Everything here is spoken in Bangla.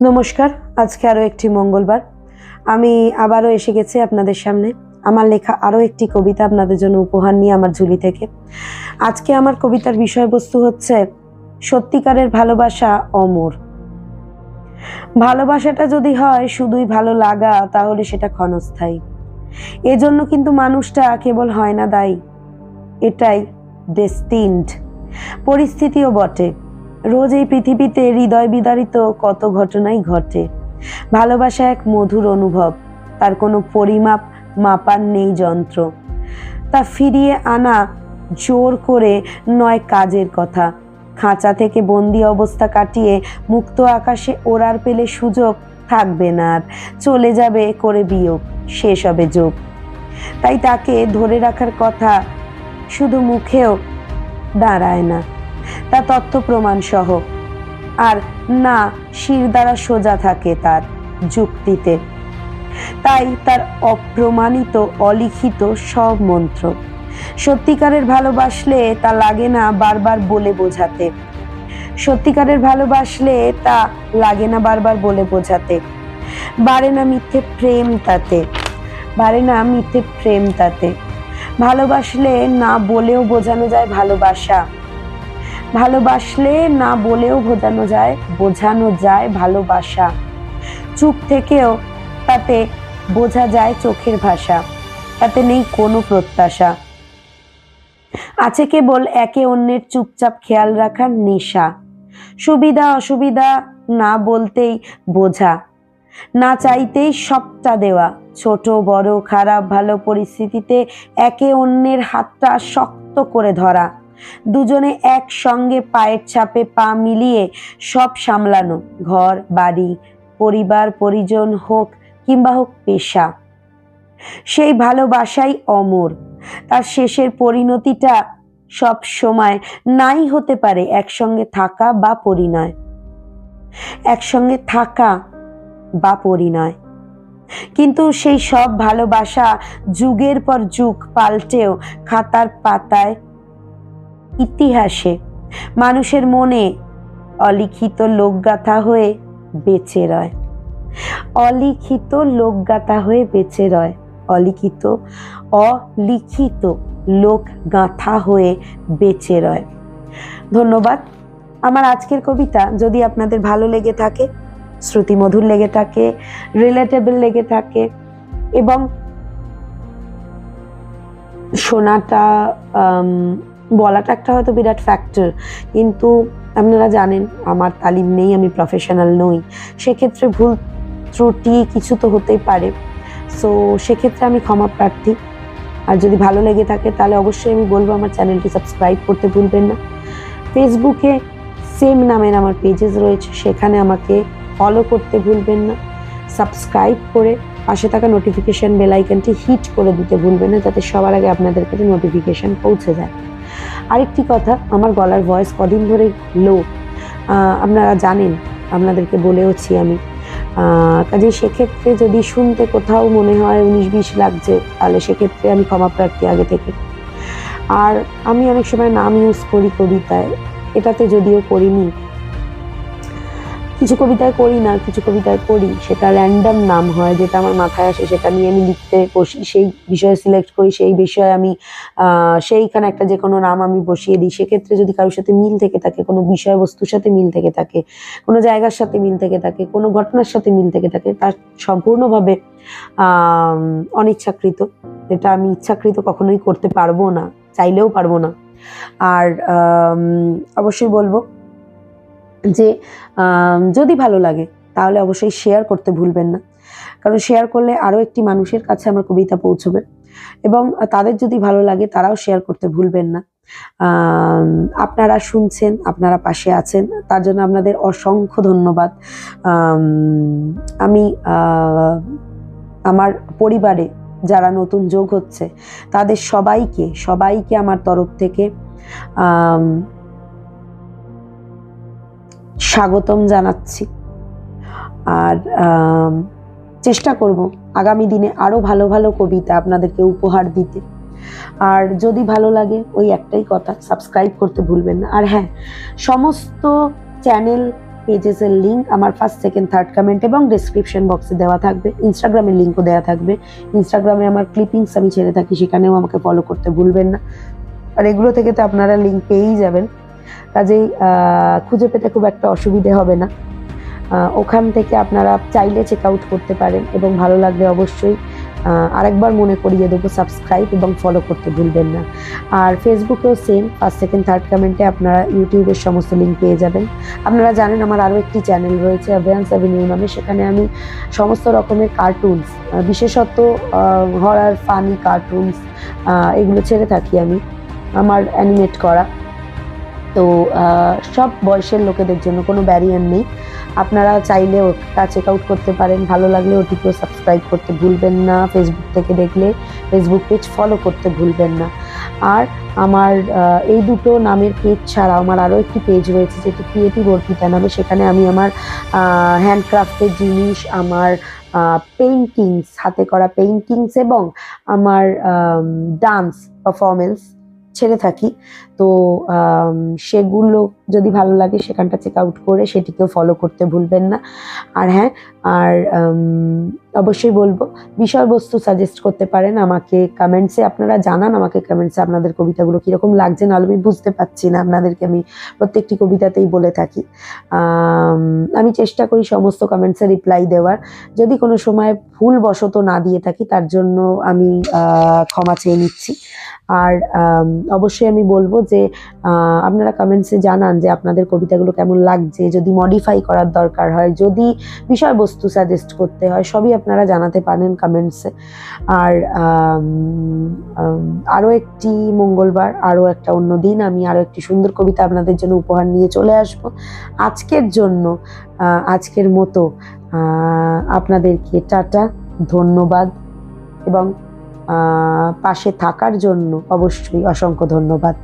নমস্কার, আজকে আরও একটি মঙ্গলবার। আমি আবারও এসে গেছি আপনাদের সামনে। আমার লেখা আরও একটি কবিতা আপনাদের জন্য উপহার নিয়ে আমার ঝুলি থেকে। আজকে আমার কবিতার বিষয়বস্তু হচ্ছে সত্যিকারের ভালোবাসা অমর। ভালোবাসাটা যদি হয় শুধুই ভালো লাগা, তাহলে সেটা ক্ষণস্থায়ী। এজন্য কিন্তু মানুষটা কেবল হয় না দায়ী। এটাই ডেস্টিন্ড পরিস্থিতিও বটে। রোজ এই পৃথিবীতে হৃদয় বিদারিত কত ঘটনাই ঘটে। ভালোবাসা এক মধুর অনুভব, তার কোনো পরিমাপ মাপার নেই যন্ত্র। তা ফিরিয়ে আনা জোর করে নয় কাজের কথা। খাঁচা থেকে বন্দি অবস্থা কাটিয়ে মুক্ত আকাশে ওড়ার পেলে সুযোগ থাকবে না আর, চলে যাবে করে বিয়োগ, শেষ হবে যোগ। তাই তাকে ধরে রাখার কথা শুধু মুখেও দাঁড়ায় না। তা তথ্য প্রমাণ সহ আর না, শির দ্বারা সোজা থাকে তার যুক্তিতে। তাই তার অপ্রমাণিত, অলিখিত সব মন্ত্র। সত্যিকারের ভালোবাসলে তা লাগে না বারবার বলে বোঝাতে। সত্যিকারের ভালোবাসলে তা লাগে না বারবার বলে বোঝাতে। বাড়ে না মিথ্যে প্রেম তাতে। বাড়ে না মিথ্যে প্রেম তাতে। ভালোবাসলে না বলেও বোঝানো যায় ভালোবাসা। ভালোবাসলে না বলেও বোঝানো যায় বোঝানো যায় ভালোবাসা। চুপ থেকেও তাতে বোঝা যায় চোখের ভাষা, তাতে নেই কোনো প্রত্যাশা। আছে কেবল একে অন্যের চুপচাপ খেয়াল রাখার নেশা। সুবিধা অসুবিধা না বলতেই বোঝা, না চাইতেই সবটা দেওয়া। ছোট, বড়, খারাপ, ভালো পরিস্থিতিতে একে অন্যের হাতটা শক্ত করে ধরা। দুজনে একসঙ্গে পায়ের ছাপে পা মিলিয়ে সব সামলানো, ঘর, বাড়ি, পরিবার, পরিজন হোক কিংবা হোক পেশা। সেই ভালোবাসাই অমর। তার শেষের পরিণতিটা সব সময় নাই হতে পারে একসঙ্গে থাকা বা পরিণয়। একসঙ্গে থাকা বা পরিণয়। কিন্তু সেই সব ভালোবাসা যুগের পর যুগ পাল্টেও খাতার পাতায় ইতিহাসে। মানুষের মনে অলিখিত লোকগাথা হয়ে বেঁচে রয়। অলিখিত লোকগাথা হয়ে বেঁচে রয়। অলিখিত অলিখিত লোক গাথা হয়ে বেঁচে রয়। ধন্যবাদ। আমার আজকের কবিতা যদি আপনাদের ভালো লেগে থাকে, শ্রুতিমধুর লেগে থাকে রিলেটেবল লেগে থাকে, এবং শোনাটা বলাটা একটা হয়তো বিরাট ফ্যাক্টর কিন্তু আপনারা জানেন আমার তালিম নেই, আমি প্রফেশনাল নই। সেক্ষেত্রে ভুল ত্রুটি কিছু তো হতেই পারে। সো সেক্ষেত্রে আমি ক্ষমা প্রার্থী। আর যদি ভালো লেগে থাকে, তাহলে অবশ্যই আমি বলব আমার চ্যানেলটি সাবস্ক্রাইব করতে ভুলবেন না। ফেসবুকে সেম নামের আমার পেজেস রয়েছে, সেখানে আমাকে ফলো করতে ভুলবেন না। সাবস্ক্রাইব করে পাশে থাকা নোটিফিকেশান বেল আইকনটি হিট করে দিতে ভুলবেন না, যাতে সবার আগে আপনাদের কাছে নোটিফিকেশান পৌঁছে যায়। আরেকটি কথা, আমার গলার ভয়েস কদিন ধরে লো আপনারা জানেন, আপনাদেরকে বলেওছি আমি। কাজে সেক্ষেত্রে যদি শুনতে কোথাও মনে হয় উনিশ বিশ লাগছে, তাহলে সেক্ষেত্রে আমি ক্ষমা প্রার্থী আগে থেকে। আর আমি অনেক সময় নাম ইউজ করি কবিতায়, এটাতে যদিও করিনি কিছু কবিতায় করি না, কিছু কবিতায় করি। সেটা র্যান্ডম নাম হয়, যেটা আমার মাথায় আসে, সেটা নিয়ে আমি লিখতে বসি, সেই বিষয়ে সিলেক্ট করি, সেই বিষয়ে আমি সেইখানে একটা যে কোনো নাম আমি বসিয়ে দিই। সেক্ষেত্রে যদি কারোর সাথে মিল থেকে থাকে, কোনো বিষয়বস্তুর সাথে মিল থেকে থাকে, কোনো জায়গার সাথে মিল থেকে থাকে, কোনো ঘটনার সাথে মিল থেকে থাকে, তার সম্পূর্ণভাবে অনিচ্ছাকৃত এটা আমি ইচ্ছাকৃত কখনোই করতে পারব না, চাইলেও পারব না। আর অবশ্যই বলব যে যদি ভালো লাগে, তাহলে অবশ্যই শেয়ার করতে ভুলবেন না। কারণ শেয়ার করলে আরও একটি মানুষের কাছে আমার কবিতা পৌঁছবে। এবং তাদের যদি ভালো লাগে, তারাও শেয়ার করতে ভুলবেন না। আপনারা শুনছেন, আপনারা পাশে আছেন, তার জন্য আপনাদের অসংখ্য ধন্যবাদ। আমি আমার পরিবারে যারা নতুন যোগ হচ্ছে, তাদের সবাইকে সবাইকে আমার তরফ থেকে স্বাগতম জানাচ্ছি। আর চেষ্টা করব আগামী দিনে আরও ভালো ভালো কবিতা আপনাদেরকে উপহার দিতে। আর যদি ভালো লাগে ওই একটাই কথা সাবস্ক্রাইব করতে ভুলবেন না। আর হ্যাঁ সমস্ত চ্যানেল পেজেসের লিঙ্ক আমার ফার্স্ট সেকেন্ড থার্ড কমেন্ট এবং ডিসক্রিপশন বক্সে দেওয়া থাকবে। ইনস্টাগ্রামের লিঙ্কও দেওয়া থাকবে। ইনস্টাগ্রামে আমার ক্লিপিংস আমি ছেড়ে থাকি, সেখানেও আমাকে ফলো করতে ভুলবেন না। আর এগুলো থেকে তো আপনারা লিঙ্ক পেয়েই যাবেন। কাজেই খুঁজে পেতে খুব একটা অসুবিধে হবে না। ওখান থেকে আপনারা চাইলে চেক আউট করতে পারেন এবং ভালো লাগলে অবশ্যই আরেকবার মনে করিয়ে দেবো সাবস্ক্রাইব এবং ফলো করতে ভুলবেন না। আর ফেসবুকেও সেম ফার্স্ট সেকেন্ড থার্ড কমেন্টে আপনারা ইউটিউবের সমস্ত লিঙ্ক পেয়ে যাবেন। আপনারা জানেন আমার আরও একটি চ্যানেল রয়েছে অ্যাভিয়ান্স অ্যাভিনিউ নামে। সেখানে আমি সমস্ত রকমের কার্টুনস বিশেষত হরার ফানি কার্টুনস এগুলো ছেড়ে থাকি আমি, আমার অ্যানিমেট করা। তো সব বয়সের লোকেদের জন্য কোনো ব্যারিয়ার নেই। আপনারা চাইলে ওটা চেক আউট করতে পারেন। ভালো লাগলে ওটিকেও সাবস্ক্রাইব করতে ভুলবেন না। ফেসবুক থেকে দেখলে ফেসবুক পেজ ফলো করতে ভুলবেন না। আর আমার এই দুটো নামের পেজ ছাড়া আমার আরও একটি পেজ রয়েছে যেটি ক্রিয়েটিভ অর্পিতা নামে সেখানে আমি আমার হ্যান্ডক্রাফটের জিনিস, আমার পেইন্টিংস হাতে করা পেইন্টিংস এবং আমার ডান্স পারফরমেন্স ছেড়ে থাকি। তো সেগুলো যদি ভালো লাগে সেখানটা চেক আউট করে সেটিকেও ফলো করতে ভুলবেন না। আর হ্যাঁ আর অবশ্যই বলব, বিষয়বস্তু সাজেস্ট করতে পারেন আমাকে কমেন্টসে আপনারা জানান আমাকে কমেন্টসে আপনাদের কবিতাগুলো কীরকম লাগছে, নাহলে আমি বুঝতে পারছি না, আপনাদেরকে আমি প্রত্যেকটি কবিতাতেই বলে থাকি। আমি চেষ্টা করি সমস্ত কমেন্টসে রিপ্লাই দেওয়ার। যদি কোনো সময় ভুলবশত না দিয়ে থাকি, তার জন্য আমি ক্ষমা চেয়ে নিচ্ছি। আর অবশ্যই আমি বলব যে আপনারা কমেন্টসে জানান যে আপনাদের কবিতাগুলো কেমন লাগছে, যদি মডিফাই করার দরকার হয়, যদি বিষয়বস্তু সাজেস্ট করতে হয়, সবই আপনারা জানাতে পারেন কমেন্টসে আর আরও একটি মঙ্গলবার, আরও একটা অন্য দিন আমি আরও একটি সুন্দর কবিতা আপনাদের জন্য উপহার নিয়ে চলে আসব। আজকের জন্য আজকের মতো আপনাদেরকে টাটা, ধন্যবাদ এবং পাশে থাকার জন্য অবশ্যই অসংখ্য ধন্যবাদ।